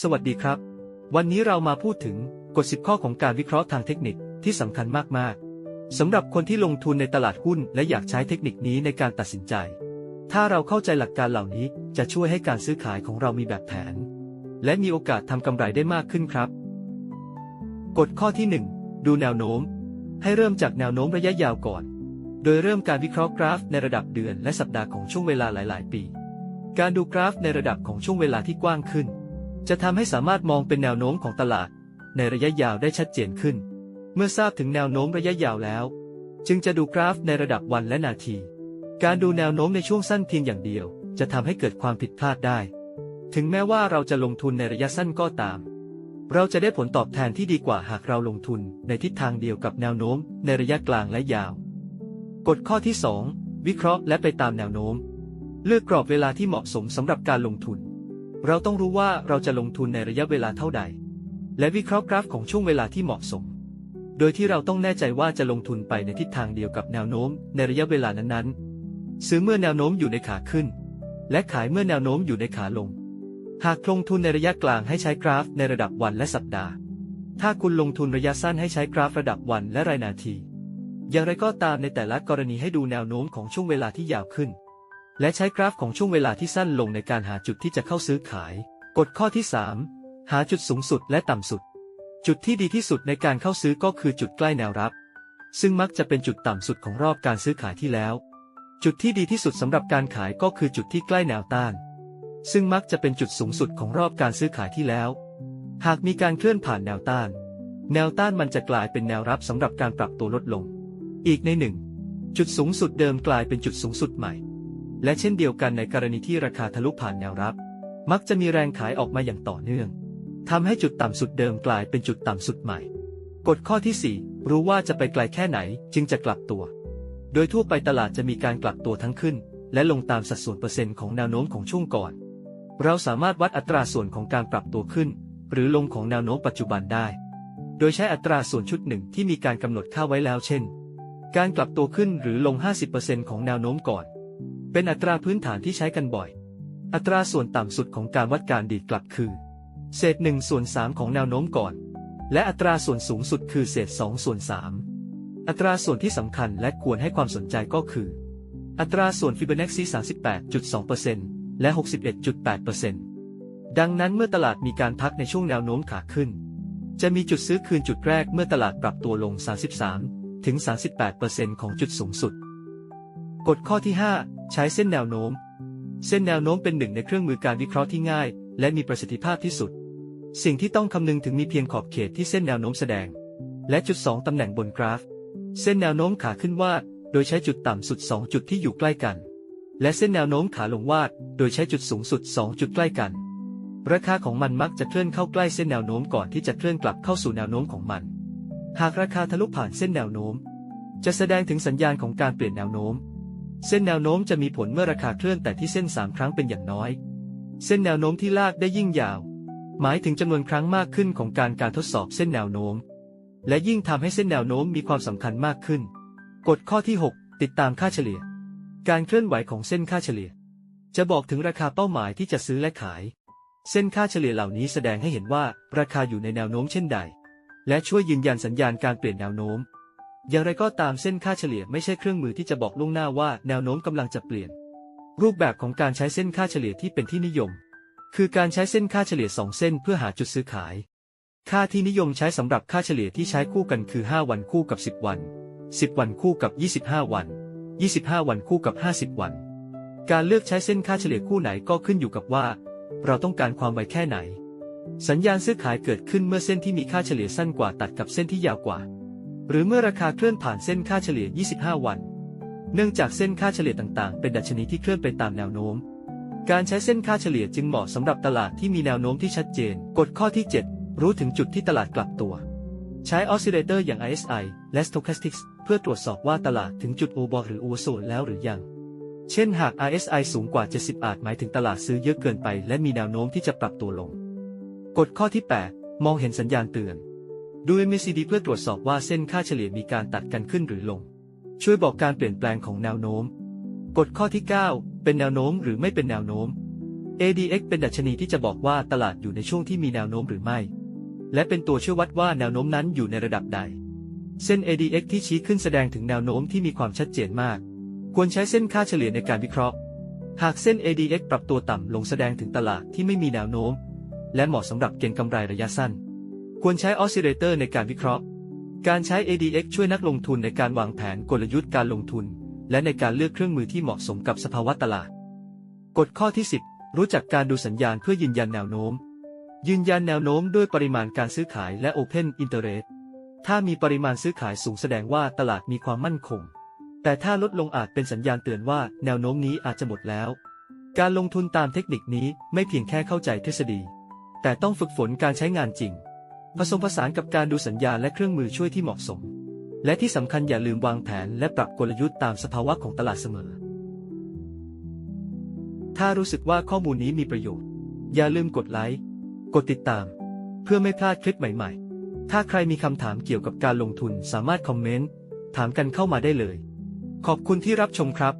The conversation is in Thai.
สวัสดีครับ วันนี้เรามาพูดถึงกฎ 10 ข้อของการวิเคราะห์ทางเทคนิคที่สำคัญมาก ๆ สำหรับคนที่ลงทุนในตลาดหุ้นและอยากใช้เทคนิคนี้ในการตัดสินใจ ถ้าเราเข้าใจหลักการเหล่านี้จะช่วยให้การซื้อขายของเรามีแบบแผน และมีโอกาสทำกำไรได้มากขึ้นครับ กฎข้อที่ 1 ดูแนวโน้ม ให้เริ่มจากแนวโน้มระยะยาวก่อน โดยเริ่มการวิเคราะห์กราฟในระดับเดือนและสัปดาห์ของช่วงเวลาหลาย ๆ ปี การดูกราฟในระดับของช่วงเวลาที่กว้างขึ้น จะทำให้สามารถมองเป็นแนวโน้มของตลาด ในระยะยาวได้ชัดเจนขึ้น เมื่อทราบถึงแนวโน้มระยะยาวแล้ว จึงจะดูกราฟในระดับวันและนาที การดูแนวโน้มในช่วงสั้นเพียงอย่างเดียว จะทำให้เกิดความผิดพลาดได้ ถึงแม้ว่าเราจะลงทุนในระยะสั้นก็ตาม เราจะได้ผลตอบแทนที่ดีกว่าหากเราลงทุนในทิศทางเดียวกับแนวโน้ม ในระยะกลางและยาว กฎข้อที่ 2 วิเคราะห์และไปตามแนวโน้ม เลือกกรอบเวลาที่เหมาะสมสำหรับการลงทุน เราต้องรู้ว่าเราจะลงทุนในระยะเวลาเท่าใด และวิเคราะห์กราฟของช่วงเวลาที่เหมาะสม โดยที่เราต้องแน่ใจว่าจะลงทุนไปในทิศทางเดียวกับแนวโน้มในระยะเวลานั้นๆ ซื้อเมื่อแนวโน้มอยู่ในขาขึ้น และขายเมื่อแนวโน้มอยู่ในขาลง หากลงทุนในระยะกลางให้ใช้กราฟในระดับวันและสัปดาห์ ถ้าคุณลงทุนระยะสั้นให้ใช้กราฟระดับวันและรายนาที อย่างไรก็ตามในแต่ละกรณีให้ดูแนวโน้มของช่วงเวลาที่ยาวขึ้น และใช้กราฟของช่วงเวลาที่สั้นลงในการหาจุดที่จะเข้าซื้อขาย กฎข้อที่ 3 หาจุดสูงสุดและต่ำสุด จุดที่ดีที่สุดในการเข้าซื้อก็คือจุดใกล้แนวรับ ซึ่งมักจะเป็นจุดต่ำสุดของรอบการซื้อขายที่แล้ว จุดที่ดีที่สุดสำหรับการขายก็คือจุดที่ใกล้แนวต้าน ซึ่งมักจะเป็นจุดสูงสุดของรอบการซื้อขายที่แล้ว หากมีการเคลื่อนผ่านแนวต้าน แนวต้านมันจะกลายเป็นแนวรับสำหรับการปรับตัวลดลง อีกในหนึ่งจุดสูงสุดเดิมกลายเป็นจุดสูงสุดใหม่ และเช่นเดียวกันในกรณีที่ราคาทะลุผ่านแนวรับ มักจะมีแรงขายออกมาอย่างต่อเนื่องทำให้จุดต่ำสุดเดิมกลายเป็นจุดต่ำสุดใหม่ กฎข้อที่ 4 รู้ว่าจะไปไกลแค่ไหนจึงจะกลับตัว โดยทั่วไปตลาดจะมีการกลับตัวทั้งขึ้น และลงตามสัดส่วนเปอร์เซ็นต์ของแนวโน้มของช่วงก่อน เราสามารถวัดอัตราส่วนของการปรับตัวขึ้น หรือลงของแนวโน้มปัจจุบันได้ โดยใช้อัตราส่วนชุดหนึ่งที่มีการกำหนดค่าไว้แล้วเช่น การกลับตัวขึ้นหรือลง 50%ของแนวโน้มก่อน เป็นอัตราพื้นฐานที่ใช้กันบ่อย อัตราส่วนต่ำสุดของการวัดการดีดกลับคือ เศษ1ส่วน3ของแนวโน้มก่อน และอัตราส่วนสูงสุดคือเศษ2ส่วน3อัตราส่วนที่สำคัญและควรให้ความสนใจก็คือ อัตราส่วนฟิโบนัชชี38.2%และ 61.8%ดังนั้นเมื่อตลาดมีการพักในช่วงแนวโน้มขาขึ้น จะมีจุดซื้อคืนจุดแรกเมื่อตลาดปรับตัวลง 33 ถึง 38%ของจุดสูงสุด กฎข้อที่ 5 ใช้เส้นแนวโน้ม เส้นแนวโน้มเป็นหนึ่งในเครื่องมือการวิเคราะห์ที่ง่าย และมีประสิทธิภาพที่สุด สิ่งที่ต้องคำนึงถึงมีเพียงขอบเขตที่เส้นแนวโน้มแสดง และจุด 2ตำแหน่งบนกราฟ เส้นแนวโน้มขาขึ้นวาด โดยใช้จุดต่ำสุด 2 จุดที่อยู่ใกล้กัน และเส้นแนวโน้มขาลงวาด โดยใช้จุดสูงสุด 2 จุดใกล้กัน ราคาของมันมักจะเคลื่อนเข้าใกล้เส้นแนวโน้มก่อนที่จะเคลื่อนกลับเข้าสู่แนวโน้มของมัน หากราคาทะลุผ่านเส้นแนวโน้ม จะแสดงถึงสัญญาณของการเปลี่ยนแนวโน้ม เส้นแนวโน้มจะมีผลเมื่อราคาเคลื่อนแต่ที่เส้น 3 ครั้งเป็นอย่างน้อย เส้นแนวโน้มที่ลากได้ยิ่งยาว หมายถึงจำนวนครั้งมากขึ้นของการการทดสอบเส้นแนวโน้ม และยิ่งทำให้เส้นแนวโน้มมีความสำคัญมากขึ้น กฎข้อที่ 6 ติดตามค่าเฉลี่ย การเคลื่อนไหวของเส้นค่าเฉลี่ย จะบอกถึงราคาเป้าหมายที่จะซื้อและขาย เส้นค่าเฉลี่ยเหล่านี้แสดงให้เห็นว่าราคาอยู่ในแนวโน้มเช่นใด และช่วยยืนยันสัญญาณการเปลี่ยนแนวโน้ม อย่างไรก็ตามเส้นค่าเฉลี่ยไม่ใช่เครื่องมือที่จะบอกล่วงหน้าว่าแนวโน้มกำลังจะเปลี่ยน รูปแบบของการใช้เส้นค่าเฉลี่ยที่เป็นที่นิยม คือการใช้เส้นค่าเฉลี่ยสองเส้นเพื่อหาจุดซื้อขาย ค่าที่นิยมใช้สำหรับค่าเฉลี่ยที่ใช้คู่กันคือ 5 วันคู่กับ 10 วัน 10 วันคู่กับ 25 วัน 25 วันคู่กับ 50 วัน การเลือกใช้เส้นค่าเฉลี่ยคู่ไหนก็ขึ้นอยู่กับว่า เราต้องการความไวแค่ไหน สัญญาณซื้อขายเกิดขึ้นเมื่อเส้นที่มีค่าเฉลี่ยสั้นกว่าตัดกับเส้นที่ยาวกว่า หรือเมื่อราคาเคลื่อนผ่านเส้นค่าเฉลี่ย 25 วัน เนื่องจากเส้นค่าเฉลี่ยต่างๆ เป็นดัชนีที่เคลื่อนไปตามแนวโน้ม การใช้เส้นค่าเฉลี่ยจึงเหมาะสำหรับตลาดที่มีแนวโน้มที่ชัดเจน กฎข้อที่ 7 รู้ถึงจุดที่ตลาดกลับตัว ใช้ออสซิเลเตอร์อย่าง RSI และ Stochastics เพื่อตรวจสอบว่าตลาดถึงจุดโอบอหรือโอโซนแล้วหรือยัง เช่นหาก RSI สูงกว่า 70 อาจหมายถึงตลาดซื้อเยอะเกินไป และมีแนวโน้มที่จะปรับตัวลง กฎข้อที่ 8 มองเห็นสัญญาณเตือน ดู MACD เพื่อตรวจสอบว่าเส้นค่าเฉลี่ยมีการตัดกันขึ้นหรือลง ช่วยบอกการเปลี่ยนแปลงของแนวโน้ม กฎข้อที่ 9 เป็นแนวโน้มหรือไม่เป็นแนวโน้ม ADX เป็นดัชนีที่จะบอกว่าตลาดอยู่ในช่วงที่มีแนวโน้มหรือไม่ และเป็นตัวช่วยวัดว่าแนวโน้มนั้นอยู่ในระดับใด เส้น ADX ที่ชี้ขึ้นแสดงถึงแนวโน้มที่มีความชัดเจนมาก ควรใช้เส้นค่าเฉลี่ยในการวิเคราะห์ หากเส้น ADX ปรับตัวต่ำลงแสดงถึงตลาดที่ไม่มีแนวโน้ม และเหมาะสำหรับเก็งกำไรระยะสั้น ควรใช้ออสซิเลเตอร์ในการวิเคราะห์ การใช้ ADX ช่วยนักลงทุนในการวางแผนกลยุทธ์การลงทุน และในการเลือกเครื่องมือที่เหมาะสมกับสภาวะตลาด กฎข้อที่ 10 รู้จักการดูสัญญาณเพื่อยืนยันแนวโน้ม ยืนยันแนวโน้มด้วยปริมาณการซื้อขายและ Open Interest ถ้ามีปริมาณซื้อขายสูงแสดงว่าตลาดมีความมั่นคง แต่ถ้าลดลงอาจเป็นสัญญาณเตือนว่าแนวโน้มนี้อาจจะหมดแล้ว การลงทุนตามเทคนิคนี้ไม่เพียงแค่เข้าใจทฤษฎี แต่ต้องฝึกฝนการใช้งานจริง ผสมผสานกับการดูสัญญาณและเครื่องมือช่วยที่เหมาะสม และที่สำคัญอย่าลืมวางแผนและปรับกลยุทธ์ตามสภาวะของตลาดเสมอ ถ้ารู้สึกว่าข้อมูลนี้มีประโยชน์ อย่าลืมกดไลค์ กดติดตาม เพื่อไม่พลาดคลิปใหม่ๆ ถ้าใครมีคำถามเกี่ยวกับการลงทุนสามารถคอมเมนต์ ถามกันเข้ามาได้เลย ขอบคุณที่รับชมครับ